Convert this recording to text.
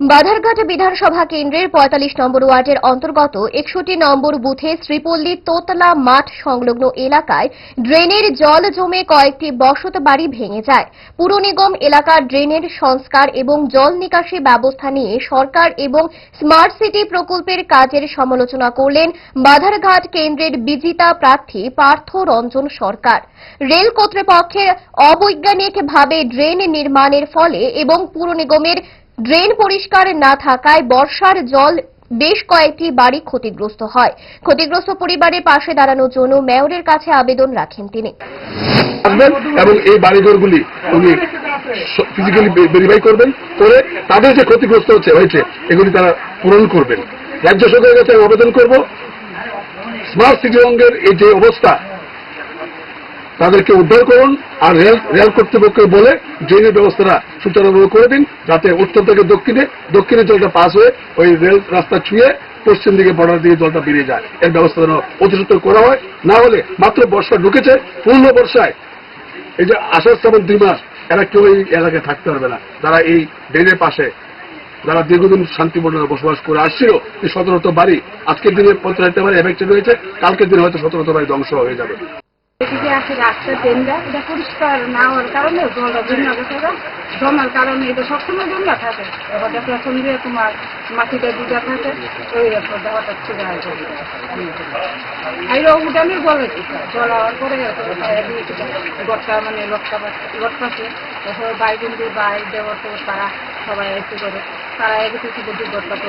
বাধারঘাট বিধানসভা কেন্দ্রের পঁয়তাল্লিশ নম্বর ওয়ার্ডের অন্তর্গত একষট্টি নম্বর বুথে শ্রীপল্লী তোতলা মাঠ সংলগ্ন এলাকায় ড্রেনের জল জমে কয়েকটি বসত বাড়ি ভেঙে যায়। পুর নিগম এলাকার ড্রেনের সংস্কার এবং জল নিকাশি ব্যবস্থা নিয়ে সরকার এবং স্মার্ট সিটি প্রকল্পের কাজের সমালোচনা করলেন বাধারঘাট কেন্দ্রের বিজিতা প্রার্থী পার্থ রঞ্জন সরকার। রেল কর্তৃপক্ষের অবৈজ্ঞানিকভাবে ড্রেন নির্মাণের ফলে এবং পুর নিগমের ড্রেন পরিষ্কার না থাকায় বর্ষার জল বেশ কয়েকটি বাড়ি ক্ষতিগ্রস্ত হয়। ক্ষতিগ্রস্ত পরিবারের পাশে দাঁড়ানোর জন্য মেয়রের কাছে আবেদন রাখেন তিনি। এবং এই বাড়িঘরগুলি উনি ফিজিক্যালি ভেরিফাই করবেন করে তাদের যে ক্ষতিগ্রস্ত হচ্ছে, হয়েছে, এগুলি তারা পূরণ করবেন। রাজ্য সরকারের কাছে আবেদন করব। স্মার্ট সিটি রঙ্গের এই যে অবস্থা তাদেরকে উদ্ধার করুন আর রেল রেল কর্তৃপক্ষকে বলে ড্রেনের ব্যবস্থাটা সুচারুভাবে করে দিন, যাতে উত্তর থেকে দক্ষিণে দক্ষিণে জলটা পাস হয়ে ওই রেল রাস্তা ছুঁয়ে পশ্চিম দিকে বর্ডার দিকে জলটা বেরিয়ে যায়। এর ব্যবস্থা যেন অতি সত্বর করা হয়। না হলে মাত্র বর্ষা ঢুকেছে, পূর্ণ বর্ষায়। এই যে আষাঢ় শ্রাবণ দুই মাস, এরা কেউ এই এলাকায় থাকতে পারবে না। যারা এই ড্রেনের পাশে, যারা দীর্ঘদিন শান্তিপূর্ণ বসবাস করে আসছিল সতেরোটা বাড়ি, আজকের দিনে পঞ্চায়েত বাড়ি এফেক্টেড হয়েছে কালকের দিনে হয়তো সতেরোটা বাড়ি ধ্বংস হয়ে যাবে। এদিকে আসে রাস্তা ট্রেনটা এটা পরিষ্কার না হওয়ার কারণে, জলটা জমার কারণে এটা সবসময় জমা থাকে। এবার যখন দিয়ে তোমার মাটিটা দুটা থাকে, ওই একটা দেওয়াটা ছিল আর উঠানে জলে জল হওয়ার পরে গড়টা মানে লটকা লটকাছে তারপরে বাইগুন্দি বাই দেওয়ার তো তারা সবাই এসে করে। তারা এগে থেকে বুদ্ধি গড়টাকে